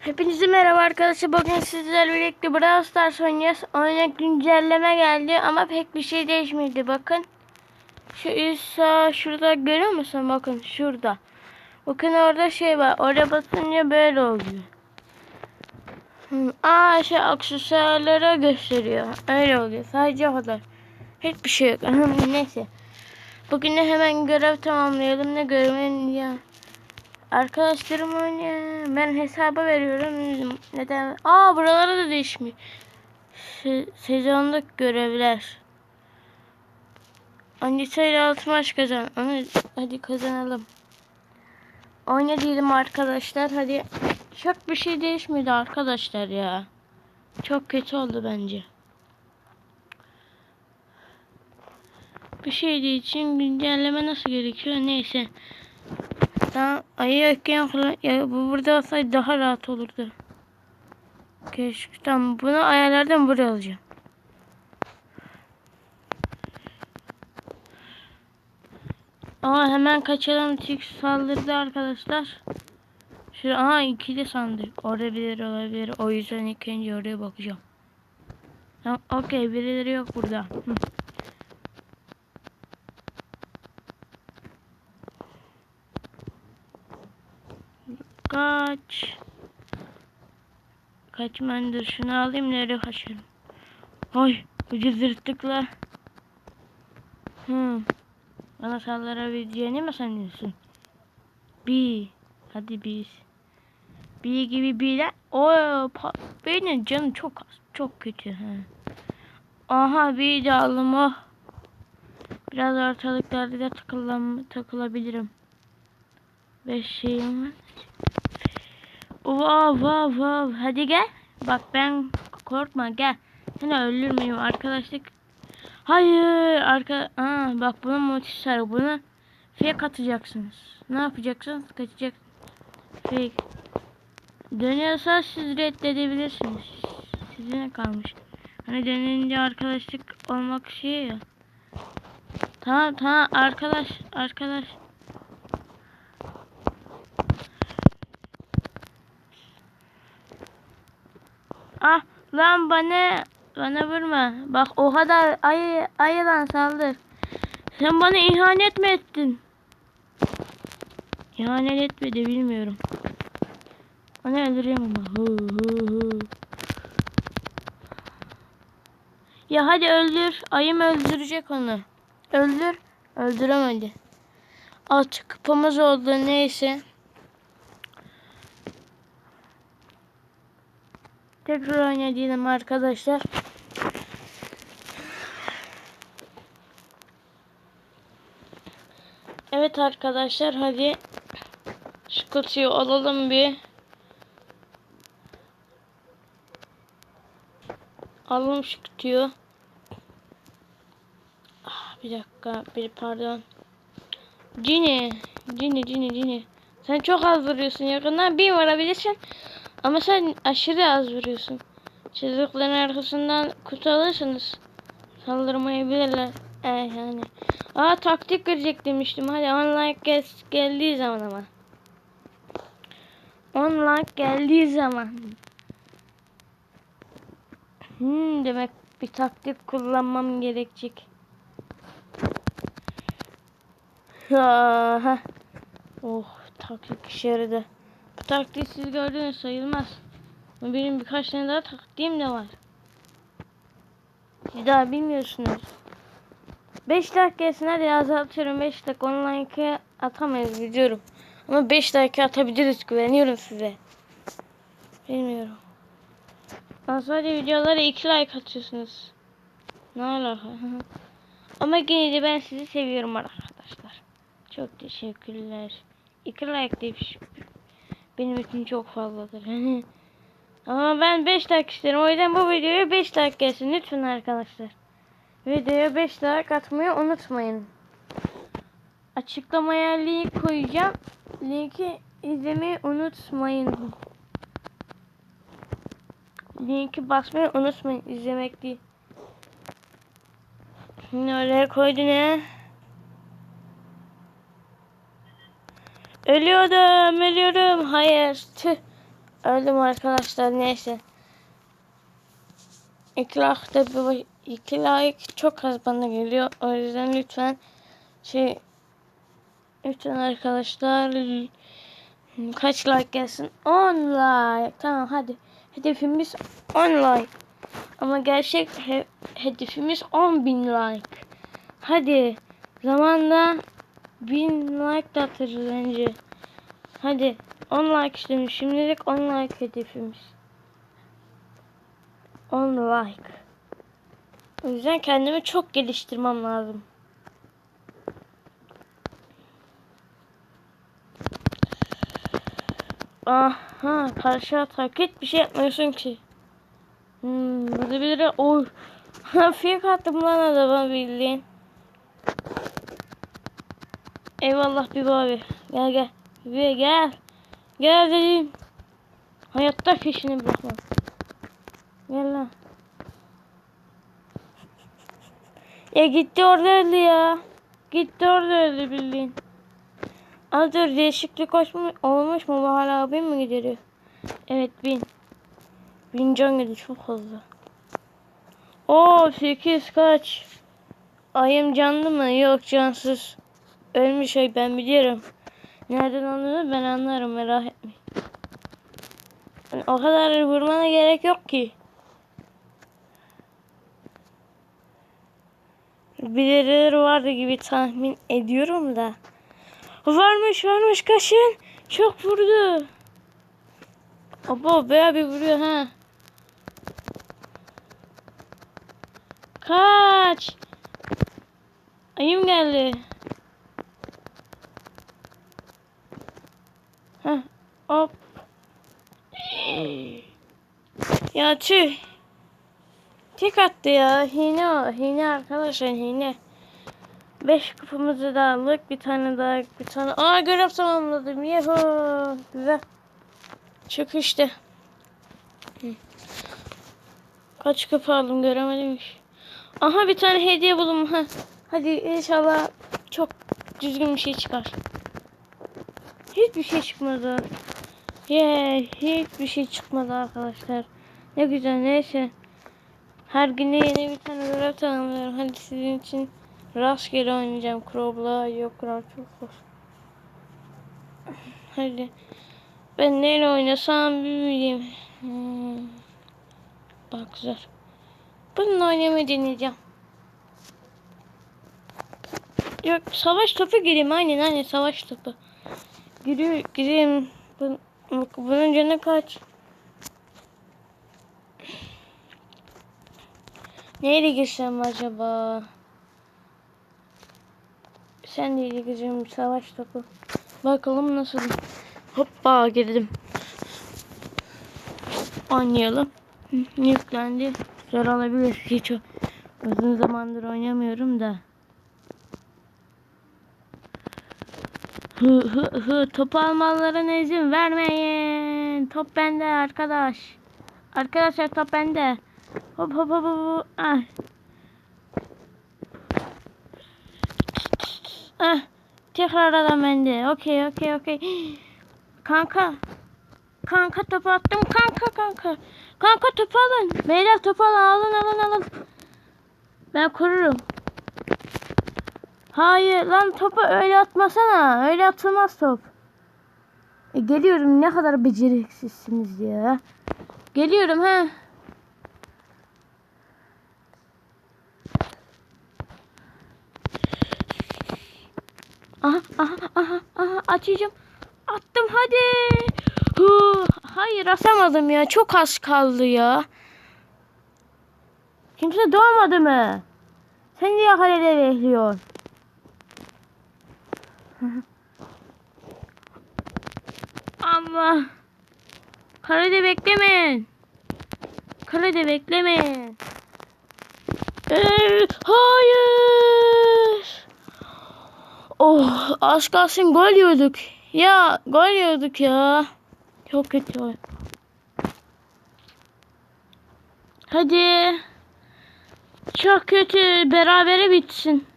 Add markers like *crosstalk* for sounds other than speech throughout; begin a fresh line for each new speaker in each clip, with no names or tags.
Hepinize merhaba arkadaşlar. Bugün sizlerle birlikte Brawl Stars oynayacağız. Oyuna güncelleme geldi ama pek bir şey değişmedi. Bakın. Şu üst sağ şurada görüyor musun? Bakın şurada. Bakın orada şey var. Oraya basınca böyle oluyor. Hı. Aa şey aksesuarlara gösteriyor. Öyle oluyor. Sadece o kadar. Hiçbir şey yok. *laughs* Neyse. Bugün de hemen görev tamamlayalım. Ne görevi ya? Arkadaşlarım oynuyor. Ben hesaba veriyorum. Neden? Aa buralara da değişmiş. Se sezonluk görevler. Anita ile altı maç kazan. Onu hadi kazanalım. Oyna diyelim arkadaşlar. Hadi. Çok bir şey değişmedi arkadaşlar ya. Çok kötü oldu bence. Bir şey için güncelleme nasıl gerekiyor neyse. Daha ayı yokken. Ya bu burada olsaydı daha rahat olurdu. Keşke tamam bunu ayarlardan buraya alacağım. Aa hemen kaçalım çünkü saldırdı arkadaşlar. Şu aha ikili sandık. Orada birileri olabilir. O yüzden ilk önce oraya bakacağım. Tamam okey birileri yok burada. Hı. Kaç. Kaçmandır. Şunu alayım nereye kaçıyorum. Oy ucuz yırttıkla. Hmm. Bana saldırabileceğini mi sanıyorsun? Bir. Hadi biz. Bir gibi birler. O benim canım çok az. Çok kötü. He. Aha bir de aldım oh. Biraz ortalıklarda da takılabilirim. Beş şeyim var. Vav vav vav. Hadi gel. Bak ben korkma gel. Seni öldürmeyeyim arkadaşlık. Hayır arka. Aa, bak bunun motif var. Bunu fake atacaksınız. Ne yapacaksınız? Kaçacak. Fake. Dönüyorsa siz reddedebilirsiniz. Size kalmış. Hani dönünce arkadaşlık olmak şey ya. Tamam tamam arkadaş arkadaş. Ah lan bana bana vurma. Bak o kadar ayı ayılan saldır. Sen bana ihanet mi ettin? İhanet etmedi bilmiyorum. Onu öldürüyorum ama. Hı hı hı. Ya hadi öldür. Ayım öldürecek onu. Öldür. Öldüremedi. Alt kupamız oldu neyse. Tekrar oynayalım arkadaşlar. Evet arkadaşlar hadi şu kutuyu alalım bir. Alalım şu kutuyu. Ah, bir dakika bir pardon. Cini, Cini, Cini, Cini. Sen çok az vuruyorsun yakından bir vurabilirsin. Ama sen aşırı az vuruyorsun. Çocukların arkasından kutu alırsanız saldırmayabilirler. Eh yani. Aa taktik verecek demiştim. Hadi online gel geldiği zaman ama. Online geldiği zaman. Hmm, demek bir taktik kullanmam gerekecek. Ha, oh taktik işe yaradı. Bu taktiği siz gördünüz sayılmaz. Benim birkaç tane daha taktiğim de var. Siz daha bilmiyorsunuz. 5 dakikasına hadi azaltıyorum. 5 dakika online atamayız biliyorum. Ama 5 dakika atabiliriz güveniyorum size. Bilmiyorum. Ben sadece videolara 2 like atıyorsunuz. Ne alaka? *laughs* Ama yine de ben sizi seviyorum arkadaşlar. Çok teşekkürler. 2 like demiş. Benim için çok fazladır. *laughs* Ama ben 5 dakika isterim. O yüzden bu videoya 5 dakika gelsin lütfen arkadaşlar. Videoya 5 like atmayı unutmayın. Açıklamaya link koyacağım. Linki izlemeyi unutmayın. Linki basmayı unutmayın. izlemek değil. Şimdi oraya koydu ne? Ölüyordum, ölüyorum. Hayır. Tüh. Öldüm arkadaşlar neyse. İki like, bir, iki like çok az bana geliyor. O yüzden lütfen şey lütfen arkadaşlar kaç like gelsin? 10 like. Tamam hadi. Hedefimiz 10 like. Ama gerçek he- hedefimiz 10 bin like. Hadi. Zamanla 1000 like da atarız bence. Hadi. 10 like istedim. Şimdilik 10 like hedefimiz. 10 like. O yüzden kendimi çok geliştirmem lazım. Aha karşı atak hiçbir şey yapmıyorsun ki. Hmm, burada biri oy. *laughs* Fiyat attım lan adama bildiğin. Eyvallah bir abi. Gel gel. Bir gel. Gel dedim. Hayatta peşini bırakmam. Gel lan. Ya gitti orada öldü ya. Gitti orada öldü bildiğin. Az dur değişiklik olmuş, olmuş mu? Bahar abim mi gideriyor? Evet bin. Bin can gidiyor çok fazla. Oo 8 kaç? Ayım canlı mı? Yok cansız. Ölmüş ay ben biliyorum. Nereden olduğunu ben anlarım merak. Yani o kadar vurmana gerek yok ki. Birileri vardı gibi tahmin ediyorum da. Varmış varmış kaşın. Çok vurdu. Abo bayağı bir vuruyor ha. Kaç. Ayım geldi. Heh, hop. Ya tüh. Tek attı ya. Hine o. Hine arkadaşlar hine. Beş kupamızı da aldık. Bir tane daha bir tane. Aa görev tamamladım. Yuhu. Güzel. Çık işte. Kaç kupa aldım göremedim. hiç. Aha bir tane hediye buldum. Ha. Hadi inşallah çok düzgün bir şey çıkar. Hiçbir şey çıkmadı. Yeah, hiçbir şey çıkmadı arkadaşlar. Ne güzel neyse. Her gün yeni bir tane görev tamamlıyorum. Hadi sizin için rastgele oynayacağım. Crow'la yok Crow çok zor. Hadi. Ben neyle oynasam bilmiyorum. Hmm. Bak zor. Bununla oynamayı deneyeceğim. Yok savaş topu gireyim aynen aynen savaş topu. Giriyor gireyim. Bun, bunun canı kaç? Neyle girsem acaba? Sen neyle gireceğim savaş topu. Bakalım nasıl. Hoppa girdim. Oynayalım. Yüklendi. Zor olabilir. Hiç uzun zamandır oynamıyorum da. Hı hı hı top almalarına izin vermeyin. Top bende arkadaş. Arkadaşlar top bende. Hop hop hop hop. Ah. Ah. Tekrar adam bende. Okey okey okey. Kanka. Kanka topu attım. Kanka kanka. Kanka topu alın. Beyler topu alın. Alın alın alın. Ben korurum. Hayır lan topu öyle atmasana. Öyle atılmaz top. E, geliyorum ne kadar beceriksizsiniz ya. Geliyorum ha. Aha aha aha aha açacağım. Attım hadi. Hayır atamadım ya. Çok az kaldı ya. Kimse doğmadı mı? Sen niye kalede bekliyorsun? Ama kalede beklemeyin. Kalede beklemeyin. Ee, hayır. Oh az kalsın gol yiyorduk. Ya gol yiyorduk ya. Çok kötü. o. Hadi. Çok kötü. Berabere bitsin.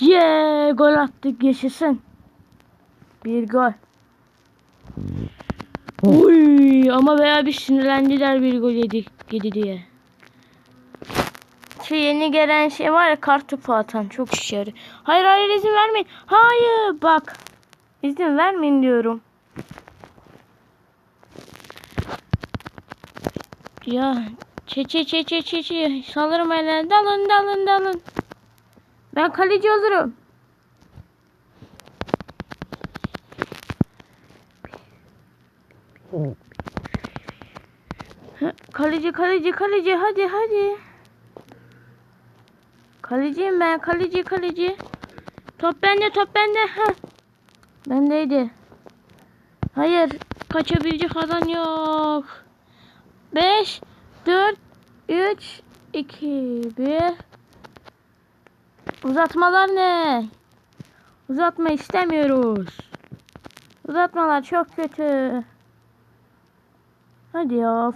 Yeah, gol attık yaşasın. Bir gol. diyor ama veya bir sinirlendiler bir gol yedik yedi diye. Şu yeni gelen şey var ya kart topu atan çok işe yarıyor. Hayır hayır izin vermeyin. Hayır bak. İzin vermeyin diyorum. Ya çe çe çe çe çe çe salırım eline dalın dalın dalın. Ben kaleci olurum. Kaleci kaleci kaleci hadi hadi. Kaleciyim ben kaleci kaleci. Top bende top bende. Ha. Bendeydi. Hayır kaçabilecek adam yok. 5 4 3 2 1 Uzatmalar ne? Uzatma istemiyoruz. Uzatmalar çok kötü. Hadi ya.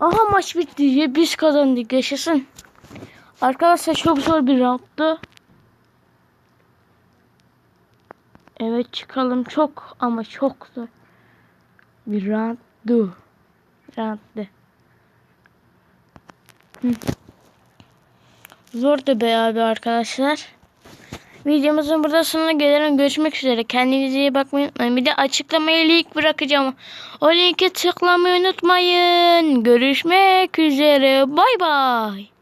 Aha maç bitti. Biz kazandık. Yaşasın. Arkadaşlar çok zor bir roundtu. Evet çıkalım. Çok ama çok zor bir roundtu. Roundtu. Hı. Zordu be abi arkadaşlar. Videomuzun burada sonuna gelelim. Görüşmek üzere. Kendinize iyi bakmayı unutmayın. Bir de açıklamaya link bırakacağım. O linke tıklamayı unutmayın. Görüşmek üzere. Bay bay.